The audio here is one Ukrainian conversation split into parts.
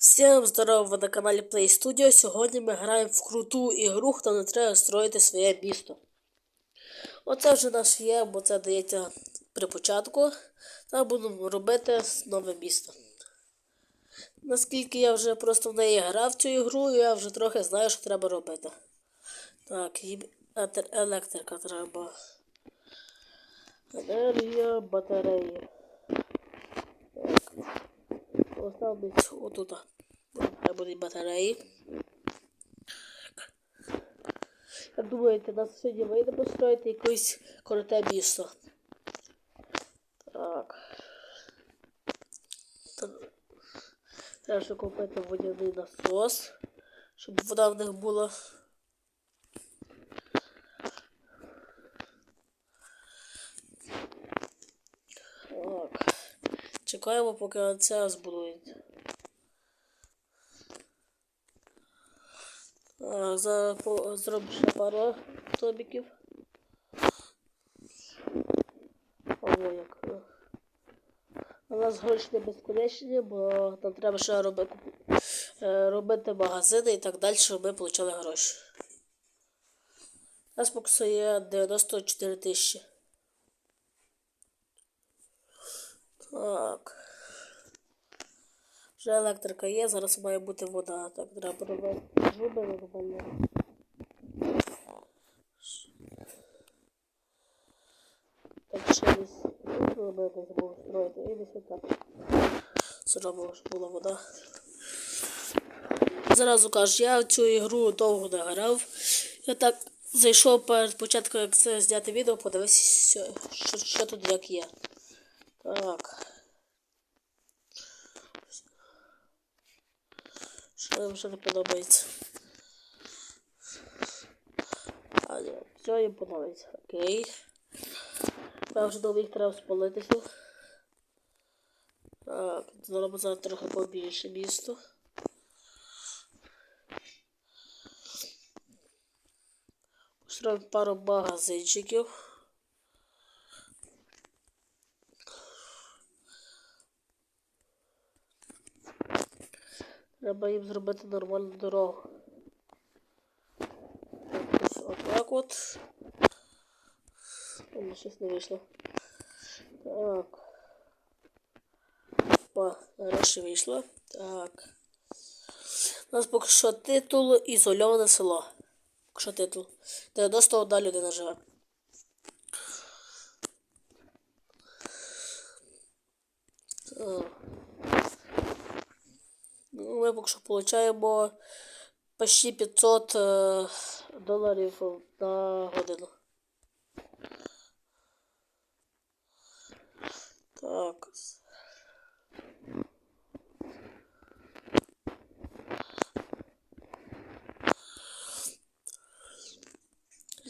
Всім здорово, ви на каналі Play Studio. Сьогодні ми граємо в круту ігру, хто не треба строїти своє місто. Оце вже наш є, бо це дається при початку. Та будемо робити нове місто. Наскільки я вже просто в неї грав цю ігру, я вже трохи знаю, що треба робити. Так, електрика треба. Енергія, батареї. Так. Поставив десь отут. Хай будуть батареї. Як думаєте, нас сьогодні вийде построїти якесь круте місто? Так. Та- Треба купити водяний насос, щоб вода в них була. Так. Чекаємо, поки це збудується. Так, за, по, зроблю ще пару тобіків. Ого, як. е. У нас гроші не безконечні, бо нам треба ще робити, е, робити магазини і так далі, щоб ми отримали гроші. Нас поки є 94 тисячі. Так. Вже електрика є, зараз має бути вода. Так, треба робити зуби нормально. Так, ще десь робити, забув строїти. І десь отак. Зробимо, щоб була вода. Зразу кажу, я цю ігру довго не грав. Я так зайшов перед початком, як це зняти відео, подивився, що, що тут як є. Так. Що їм вже не подобається. А, все їм подобається. Окей. Я вже думаю, їх треба спалитися. Зробимо зараз трохи побільше місто. Зробимо пару магазинчиків. Треба їм зробити нормальну дорогу. Ось Отак от. О, щось не вийшло. Так. О, нарешті вийшло. Так. У нас поки що титул ізольоване село. Поки що титул. 91 людина живе. Так. Ми поки що получаємо почти 500 е, доларів на годину. Так.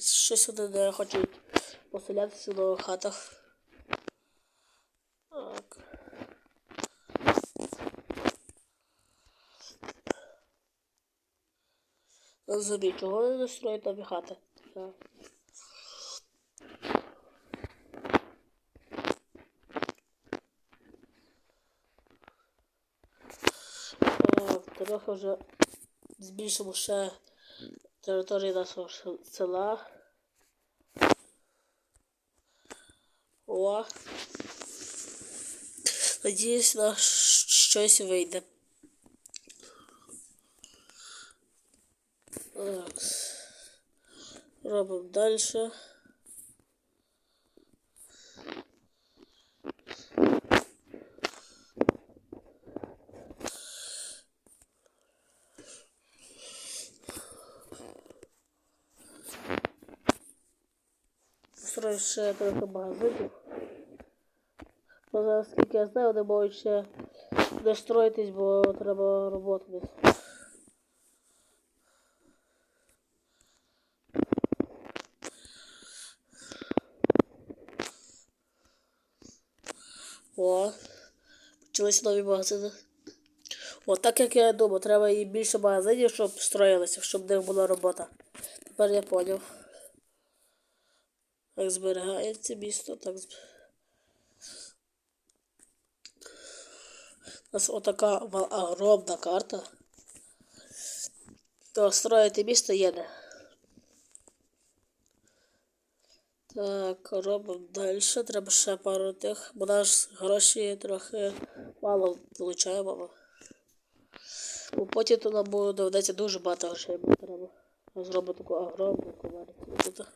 Щось вони не хочуть поселятися на хатах. Так. Розумію, чого не строять нові хати. Трохи вже збільшимо ще територію нашого села. О. Надіюсь, на щось вийде. Робимо далі. Построю ще трохи магазинів. Бо зараз, скільки я знаю, вони можуть ще не строїтись, бо треба роботи десь. Почалися нові магазини. О, так як я думав, треба і більше магазинів, щоб строїлися, щоб в них була робота. Тепер я поняв. Так зберігається місто, так зб... нас отака огромна карта. То строїти місто є де. Так, робимо далі. Треба ще пару тих, бо наш гроші трохи мало получаємо. Бо потім то нам доведеться дуже багато грошей бо треба. Зробимо таку комерцію тут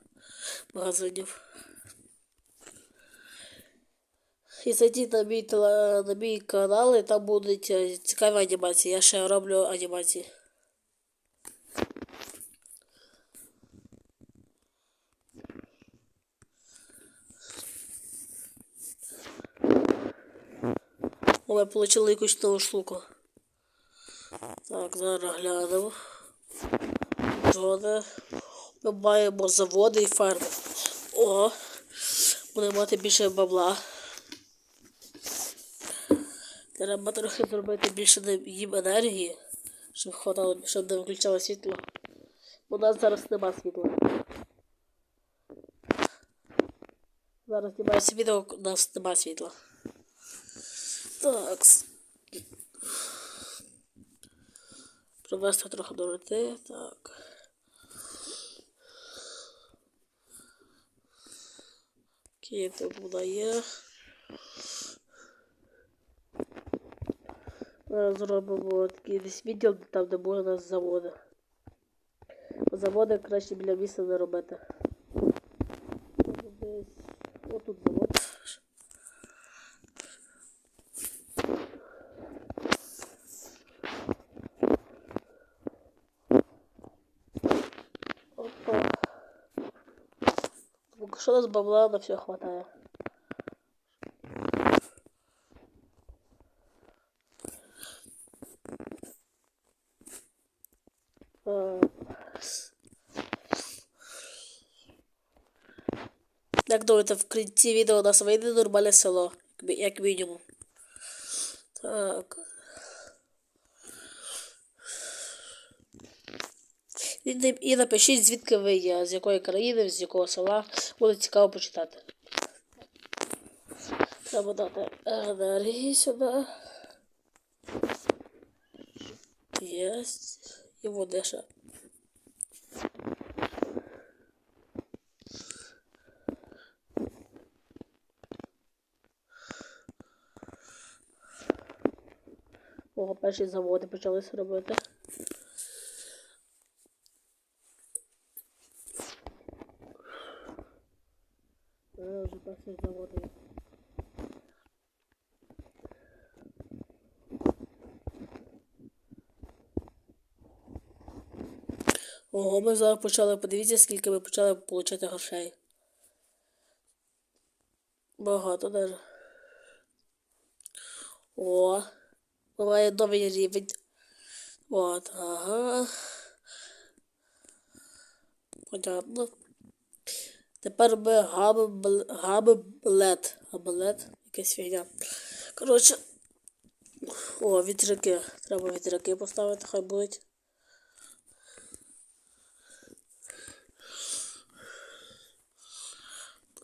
магазинів. І зайдіть на мій, на мій канал, і там будуть е, цікаві анімації. Я ще роблю анімації. О, отримали якусь нову штуку. Так, зараз глянемо. Зони. Ми маємо заводи і ферми. О! Будемо мати більше бабла. Треба трохи зробити більше їм енергії, щоб хватало, щоб не виключало світло. У нас зараз нема світла. Зараз знімається відео, у нас нема світла. Так. Провести трохи до роти. Так. Окей, буде є. Зробимо такий десь відділ, там де буде у нас заводи. Заводи краще біля міста не робити. Десь отут завод. Поки що у нас бабла на все хватає. А. Як думаєте, в кінці відео у нас вийде нормальне село, як мі- як мінімум. Так. І, напишіть, звідки ви є, з якої країни, з якого села. Буде цікаво почитати. Треба дати енергії сюди. Єсть. І води ще. О, перші заводи почалися робити. Е, Вже перші заводи. є. Ого, ми зараз почали. Подивіться, скільки ми почали отримати грошей. Багато даже. О, буває новий рівень. От, ага. Понятно. Тепер ми. Гамблет. Гамблет. Якась фігня. Коротше. О, вітряки. Треба вітряки поставити, хай будуть.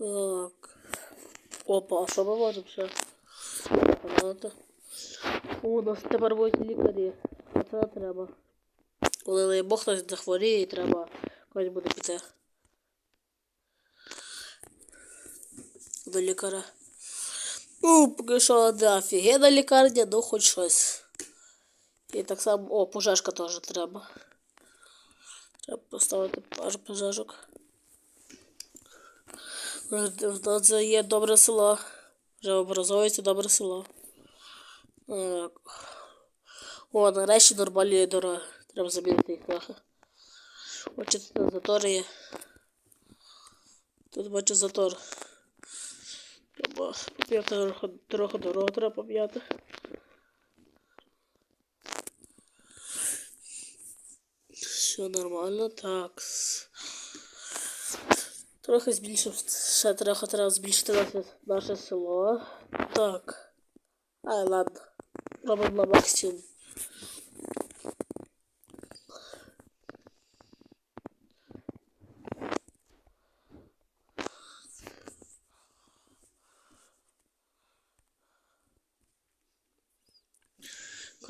Так. Опа, що ми можемо ще? У нас тепер будуть лікарі. А це треба. Коли Бог хтось захворіє, треба когось буде піти. До лікаря. Ну, поки що не офігенна лікарня, ну хоч щось. І так само, о, пожежка теж треба. Треба поставити пожежок. Нас є добре село. Вже образується добре село. О, нарешті нормальні дороги. Треба замінити їх трохи. Очі тут затори є. Тут бачу затор. Треба пом'яти трохи, трохи дорогу треба пом'яти. Все нормально, так. Трохи збільшив, ще трохи треба збільшити наше, наше село. Так. Ай, ладно. Робимо на максимум.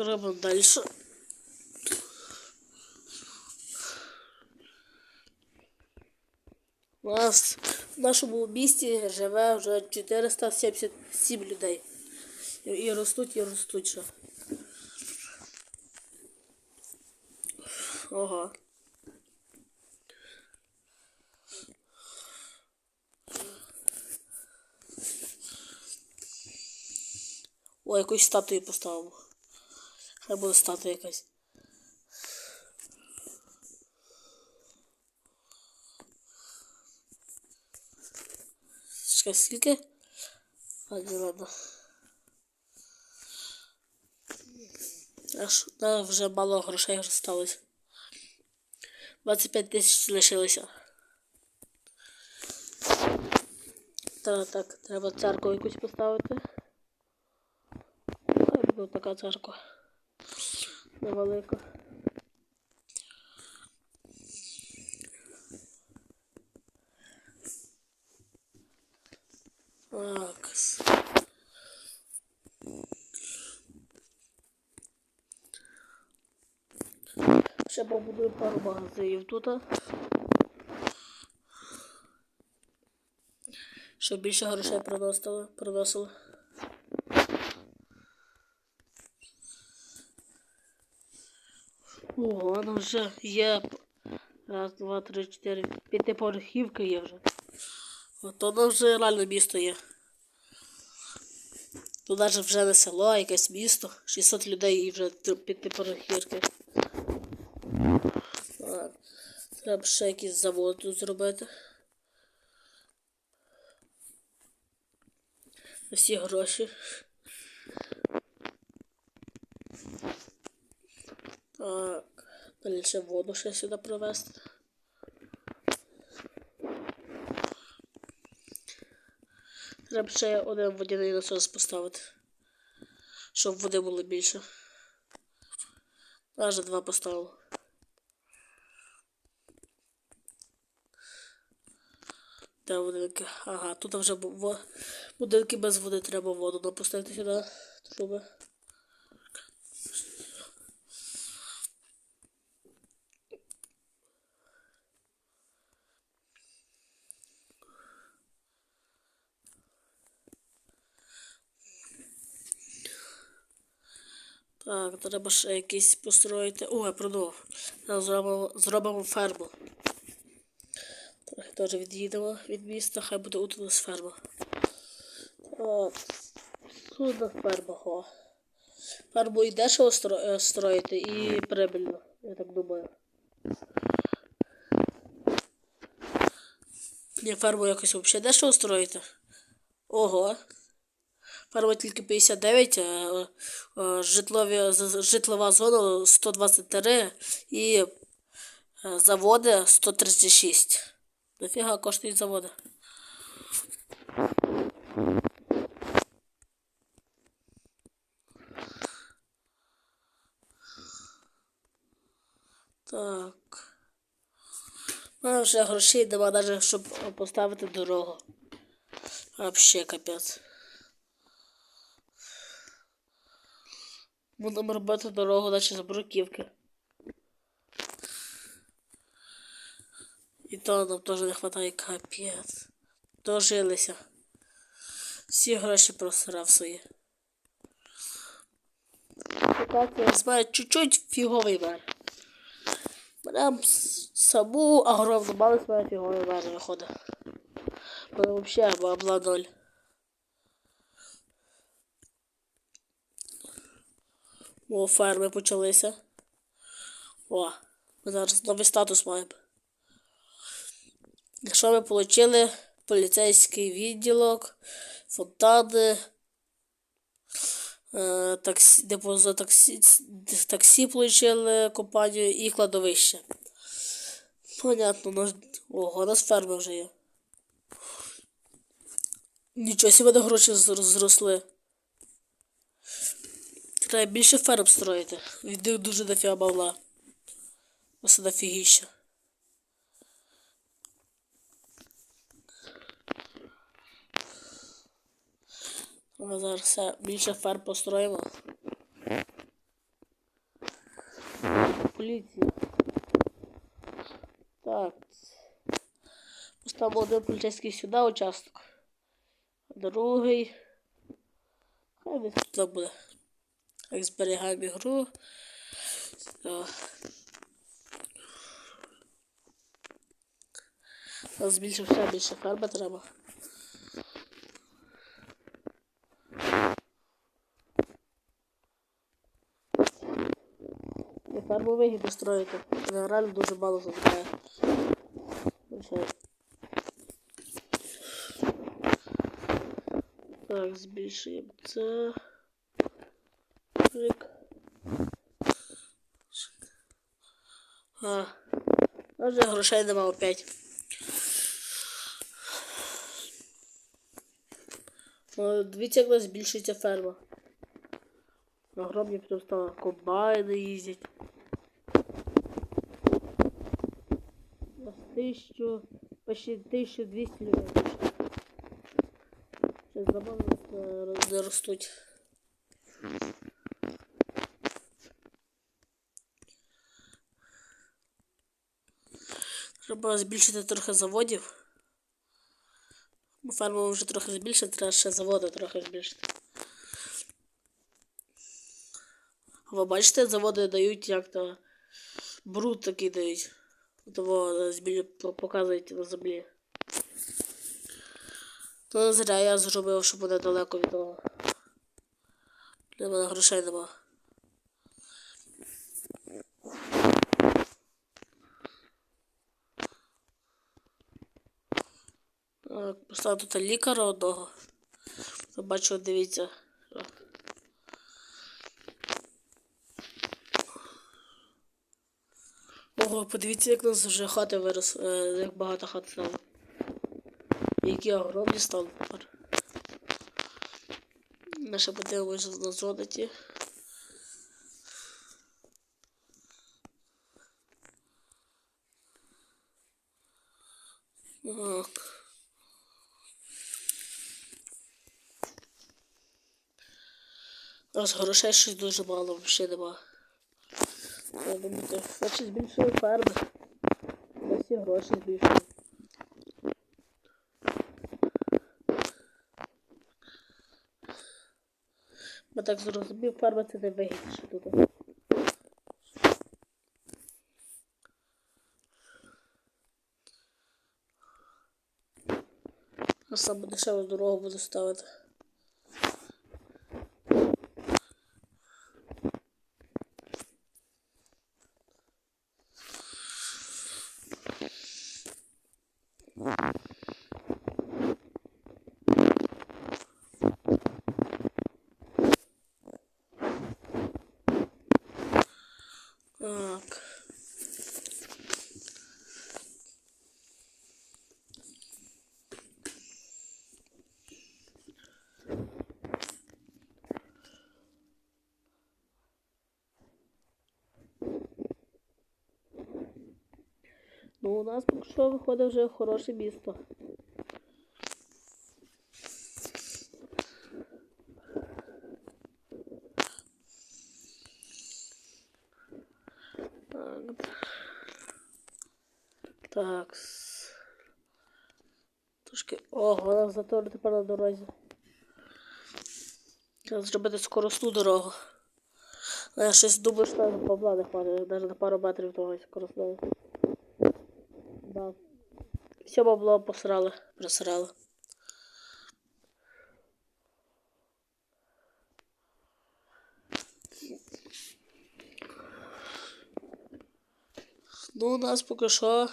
робимо далі. У нас в нашому місті живе вже 477 людей. І, ростуть, і ростуть ще. Ага. О, якусь статую поставимо. Хай буде статуя якась. Чекай, скільки? Не ладно. Аж да, вже мало грошей осталось. 25 тисяч лишилося. Так, так, треба церкву якусь поставити. Хай буде така церква. Невелика. Так. Ще побудую пару магазинів тут. Щоб більше грошей приносили. приносили. Ого, воно вже є. Раз, два, три, чотири. П'ятиповерхівка є вже. От воно вже реально місто є. Тут навіть вже не село, а якесь місто. 600 людей і вже п'ятиповерхівки. Так. Треба ще якийсь завод тут зробити. Всі гроші. Так. Далі ще воду ще сюди привезти. Треба ще один водяний насос поставити. Щоб води було більше. Аж два поставив. Де будинки? Ага, тут вже будинки без води треба воду напустити сюди, щоб. Так, треба ще якісь построїти. О, я. Зараз Зробимо, зробимо ферму. Теж від'їдемо від міста, хай буде тут у нас ферма. Так, тут на ферма, о. Ферму і дешево стро- е, строїти, і прибильно, я так думаю. Ні, ферму якось взагалі дешево строїти. Ого. Ферма тільки 59, а, а, житлові, житлова зона 123 і а, заводи 136. Дофіга коштують заводи. Так. У мене вже грошей нема навіть, щоб поставити дорогу. Вообще капець. Будемо робити дорогу наче з бруківки. І то нам теж не вистачає капець. Дожилися. Всі гроші просрав свої. Знаю чуть-чуть фіговий мер. С- саму огромну малость мене фіговий мер виходить. Мене взагалі бабла ноль. О, ферми почалися. О, ми зараз новий статус маємо. Якщо ми отримали поліцейський відділок, фонтани, е, таксі, депо за таксі, таксі отримали компанію і кладовище. Понятно, ну, ого, у нас ферми вже є. Нічого собі на гроші зросли. Треба більше ферм строїти. Від них дуже дофіга бавла. Ось дофігіще. Ми зараз все більше ферм построїмо. поліції. Так. Поставимо один поліцейський сюди участок. Другий. Хай десь тут буде. Так, зберігаємо ігру. Більше більше фарби треба. Я ферму вигідно строїти. Е, реально дуже мало забирає. Так, збільшуємо це. Рик. А, вже грошей немало опять. О, дивіться, як у нас збільшується ферма. На гробні просто комбайни їздять. У нас почти 1200 людей. Зараз забавно е, не ростуть. Треба збільшити трохи заводів. Ферму вже трохи збільшити, треба ще заводи трохи збільшити. Ви бачите, заводи дають як то бруд такий дають. Того показують на землі. То зря я зробив, щоб буде далеко від того. Для мене грошей нема. Поставив тут лікаря одного. Бачу, дивіться. Ого, подивіться, як у нас вже хати вирос, е, як багато хат стало. Які огромні стали тепер. Ми ще подивимося на зонаті. Так. У нас грошей щось дуже мало, взагалі нема. Я думаю, значить збільшили ферми. Ось і гроші збільшили. Бо так зрозумів, ферма це не вигідніше тут. А саме дешеву дорогу буду ставити. Так. Ну, у нас поки що виходить вже хороше місто. Так. Трошки. Ого, нас затор тепер на дорозі. Треба зробити скоростну дорогу. Але я щось думаю, що навіть бабла не хватить, навіть на пару метрів того скоростного. Да. Все бабло посрали, просрали. Ну, у нас поки що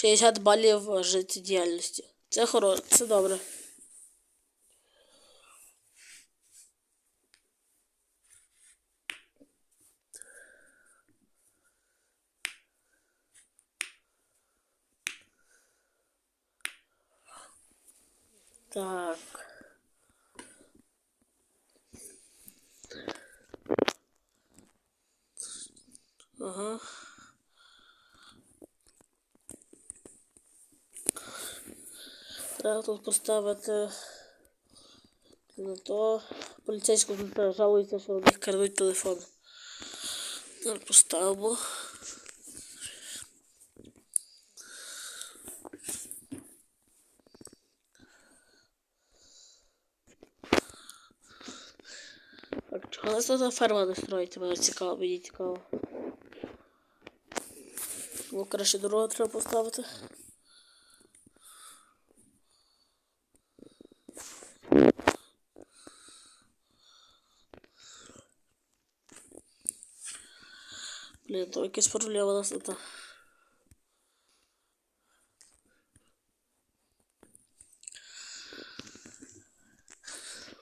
60 балів життєдіяльності. Це хороше, це добре. Так. Треба тут поставити на то. Поліцейському жалується, що у них крадуть телефон. Так, поставимо. Так, чого нас тут ферма не строїть? Мене цікаво, мені цікаво. Ну, краще дорогу треба поставити. Блін, то якась проблема нас тут.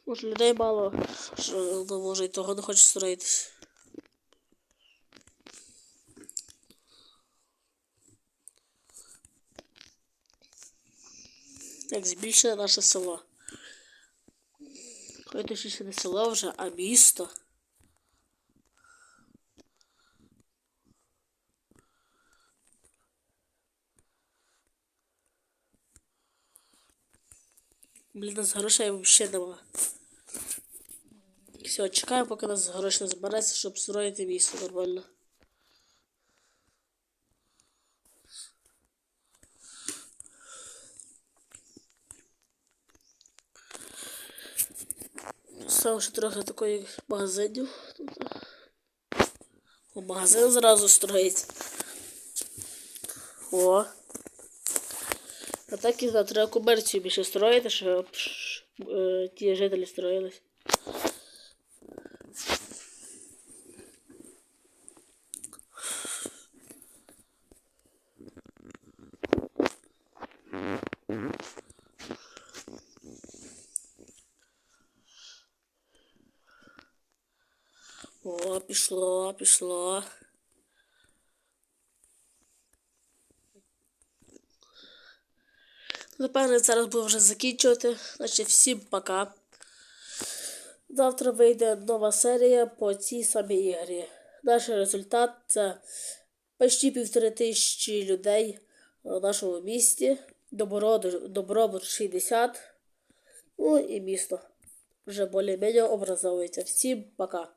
Може людей мало, що ну, може і того не хоче строїтись. Так, збільшили наше село. Хоч точніше не село вже, а місто. Блін, нас грошей взагалі нема. Все, чекаємо, поки нас гроші збереться, щоб строїти місто нормально. Стало ще трохи такої магазинів. тут. Магазин зразу строїть. О. А так і знаю, треба комерцію більше строїти, щоб е, ті жителі строїлись. О, пішло, пішло. Напевно, зараз буду вже закінчувати. Значить, всім пока. Завтра вийде нова серія по цій самій ігрі. Наш результат це почти півтори тисячі людей в нашому місті. Добробут 60. Ну і місто. Вже більш-менш образовується. Всім пока.